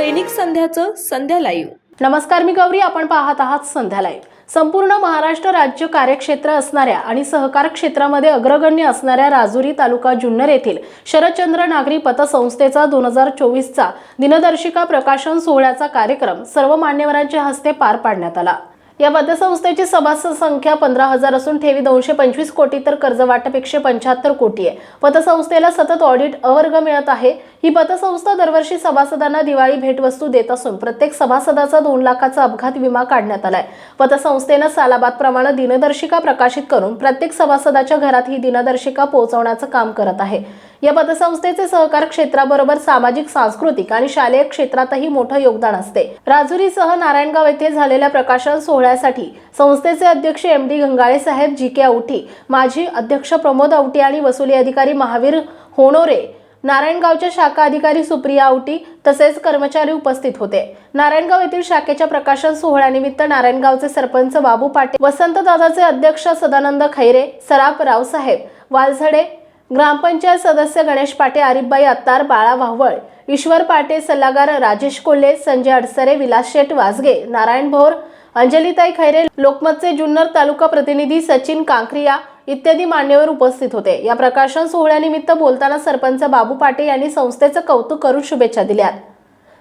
दैनिक संध्याचं संध्या live. नमस्कार मी गौरी. आपण पाहत आहात संध्या लाईव्ह. संपूर्ण महाराष्ट्र राज्य कार्यक्षेत्र असणाऱ्या आणि सहकार क्षेत्रामध्ये अग्रगण्य असणाऱ्या राजुरी तालुका जुन्नर येथील शरदचंद्र नागरी पतसंस्थेचा दोन हजार चोवीसचा दिनदर्शिका प्रकाशन सोहळ्याचा कार्यक्रम सर्व मान्यवरांच्या हस्ते पार पाडण्यात आला. या पतसंस्थेची सभासद संख्या पंधरा हजार असून ठेवी दोनशे पंचवीस कोटी तर कर्ज वाटप एकशे पंच्याहत्तर कोटी आहे. पतसंस्थेला सतत ऑडिट अवर्ग मिळत आहे. ही पतसंस्था दरवर्षी सभासदांना दिवाळी भेटवस्तू देत असून प्रत्येक सभासदाचा दोन लाखाचा अपघात विमा काढण्यात आलाय. पतसंस्थेनं सालाबादप्रमाणे दिनदर्शिका प्रकाशित करून प्रत्येक सभासदाच्या घरात ही दिनदर्शिका पोहोचवण्याचं काम करत आहे. या पतसंस्थेचे सहकार क्षेत्राबरोबर सामाजिक सांस्कृतिक आणि शालेय क्षेत्रातही मोठं योगदान असते. राजुरीसह नारायणगाव येथे झालेल्या प्रकाशन सोहळ्यासाठी संस्थेचे अध्यक्ष एम डी गंगाळे साहेब जी के औटी माजी अध्यक्ष प्रमोद औटी आणि वसुली अधिकारी महावीर होणोरे नारायणगावच्या शाखा अधिकारी सुप्रिया औटी तसेच कर्मचारी उपस्थित होते. नारायणगाव येथील शाखेच्या प्रकाशन सोहळ्यानिमित्त नारायणगावचे सरपंच बाबू पाटील वसंतदादाचे अध्यक्ष सदानंद खैरे सराफ रावसाहेब वालझडे ग्रामपंचायत सदस्य गणेश पाटे आरिफबाई अत्तार बाळा वाहवळ ईश्वर पाटे सल्लागार राजेश कोल्हे संजय अडसरे विलास शेठ वाजगे नारायण भोर अंजलीताई खैरे लोकमतचे जुन्नर तालुका प्रतिनिधी सचिन कांक्रिया इत्यादी मान्यवर उपस्थित होते. या प्रकाशन सोहळ्यानिमित्त बोलताना सरपंच बाबू पाटे यांनी संस्थेचं कौतुक करून शुभेच्छा दिल्या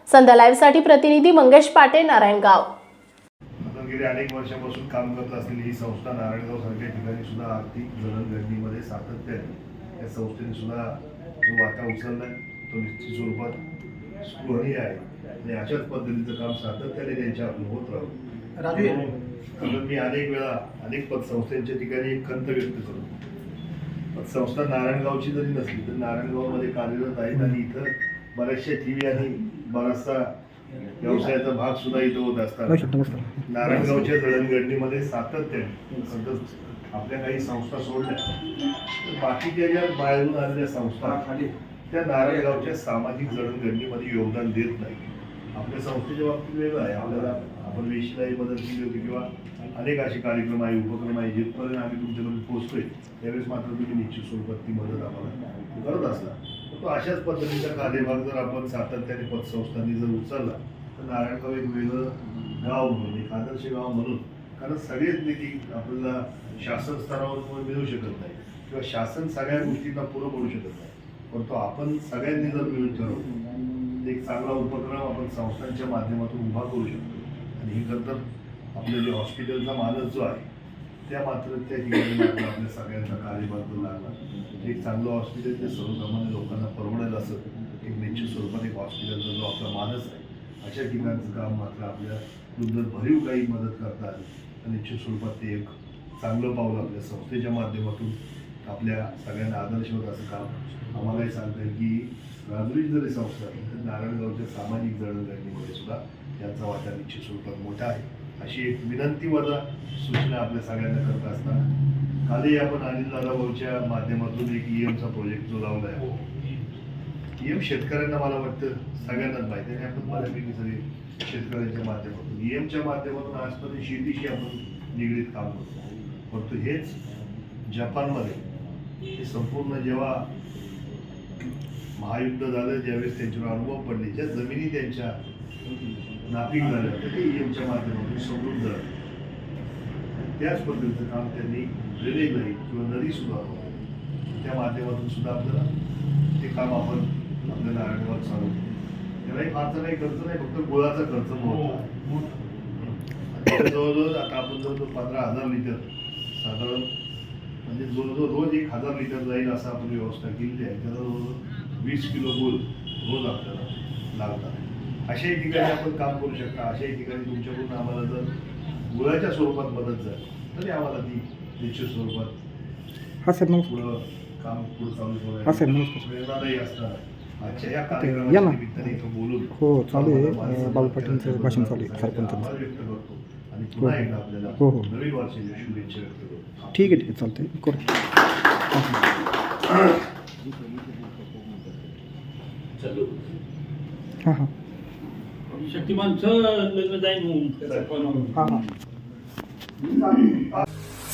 संध्या लाईव्हसाठी प्रतिनिधी मंगेश पाटे नारायणगाव गेले अनेक वर्षापासून काम करत असलेली ही संस्था नारायणगाव सारख्या ठिकाणी सुद्धा आर्थिक जडणघडणीमध्ये सातत्याने या संस्थेने सुद्धा जो वाटा उचललाय तो निश्चित स्वरूपात स्पृहणीय आहे. आणि अशाच पद्धतीचं काम सातत्याने त्यांच्या हातून होत राहू. राजू मी अनेक वेळा अनेक पतसंस्थांच्या ठिकाणी एक खंत व्यक्त करतो. पतसंस्था नारायणगावची जरी नसली तर नारायणगावमध्ये कार्यरत आहेत आणि इथं बऱ्याचशा टीव्ही आणि बराचसा व्यवसायाचा भाग सुद्धा इथं होत असतात नारायणगावच्या जडणघडणीमध्ये सातत्याने सतत आपल्या काही संस्था सोडल्या. तर बाकीच्या ज्या बाहेरून आलेल्या संस्था त्या नारायणगावच्या सामाजिक जडणघडणीमध्ये योगदान देत नाही. आपल्या संस्थेच्या बाबतीत वेगळं आहे. आपल्याला आपण वेशीलाही मदत केली होती किंवा अनेक असे कार्यक्रम आहे उपक्रम आहे जिथपर्यंत आम्ही तुमच्याकडे पोहोचतोय त्यावेळेस मात्र तुम्ही निश्चित स्वरूपात ती मदत आम्हाला करत असला तर तो अशाच पद्धतीचा कार्यभाग जर आपण सातत्याने पतसंस्थांनी जर उचलला तर नारायणगाव एक वेगळं गाव म्हणून एक आदर्श गाव म्हणून कारण सगळेच निधी आपल्याला शासन स्तरावर मिळू शकत नाही. किंवा शासन सगळ्या गोष्टींना पुरं पडू शकत नाही. परंतु आपण सगळ्यांनी जर मिळून ठरवलं एक चांगला उपक्रम आपण संस्थांच्या माध्यमातून उभा करू शकतो. आणि ही नंतर तर आपलं जे हॉस्पिटलचा मालक जो आहे त्या मात्र त्या ठिकाणी मात्र आपल्या सगळ्यांचा कार्यभार लागला. एक चांगलं हॉस्पिटल ते सर्वसामान्य लोकांना परवडेल असं एक निश्चित स्वरूपात एक हॉस्पिटलचा जो आपला मानस आहे अशा ठिकाणचं काम मात्र आपल्या जर भरीव काही मदत करता निश्चित स्वरूपात ते एक चांगलं पाऊल आपल्या संस्थेच्या माध्यमातून आपल्या सगळ्यांना आदर्श होत असं काम आम्हालाही सांगता येईल की राजुरी जरी संस्था तर नारायणगावच्या सामाजिक जडणघडणीमध्ये सुद्धा यांचा वाटा निश्चित स्वरूपात मोठा आहे. अशी एक विनंती वजा सूचना आपल्या सगळ्यांना करत असताना. कालही आपण अनिल दादाभाऊच्या माध्यमातून एक ईएमचा प्रोजेक्ट जो लावला आहे ईएम शेतकऱ्यांना मला वाटतं सगळ्यांनाच माहिती आहे आणि आपण बऱ्यापैकी सगळे शेतकऱ्यांच्या माध्यमातून ईएमच्या माध्यमातून आजपर्यंत शेतीशी आपण निगडीत काम करतो परंतु हेच जपानमध्ये हे संपूर्ण जेव्हा महायुद्ध झालं ज्यावेळेस त्यांच्यावर अनुभव पडले ज्या जमिनी त्यांच्या नापीक झाल्या तर ते नियमच्या माध्यमातून समृद्ध झाल्या. त्याच पद्धतीचं काम त्यांनी रेल्वे किंवा नदी सुद्धा त्या माध्यमातून सुद्धा आपल्याला ते काम आपण आपल्या नारायणगावात चालू. केलं. त्यालाही फारसा काही खर्च नाही फक्त गुळाचा खर्च मोठा. आहे. आणि जवळजवळ आता आपण जर पंधरा हजार लिटर. साधारण म्हणजे जवळजवळ रोज एक हजार लिटर जाईल असं आपण व्यवस्था केलेली आहे. त्याला जवळजवळ वीस किलो गुळ रोज आपल्याला लागतात. अशाही ठिकाणी आपण काम करू शकता. अशाही ठिकाणी तुमच्याकडून आम्हाला जर गुळाच्या स्वरूपात मदत झाली तरी आम्हाला ती निश्चित स्वरूपात हा सर नमस्कार. पुढं काम पुढं चालू हा सर नमस्कार. प्रेरणादायी असणार या ना. हो चालू आहे. बाबू पाटीलचं भाषण चालू आहे सरपंचांचं आभार व्यक्त करतो. आणि पुन्हा एकदा आपल्याला हो, हो. व्यक्त करतो. ठीक आहे ठीक आहे चालतंय. करू. हां हां. शक्तिमानचं लग्न जाईन हां हां.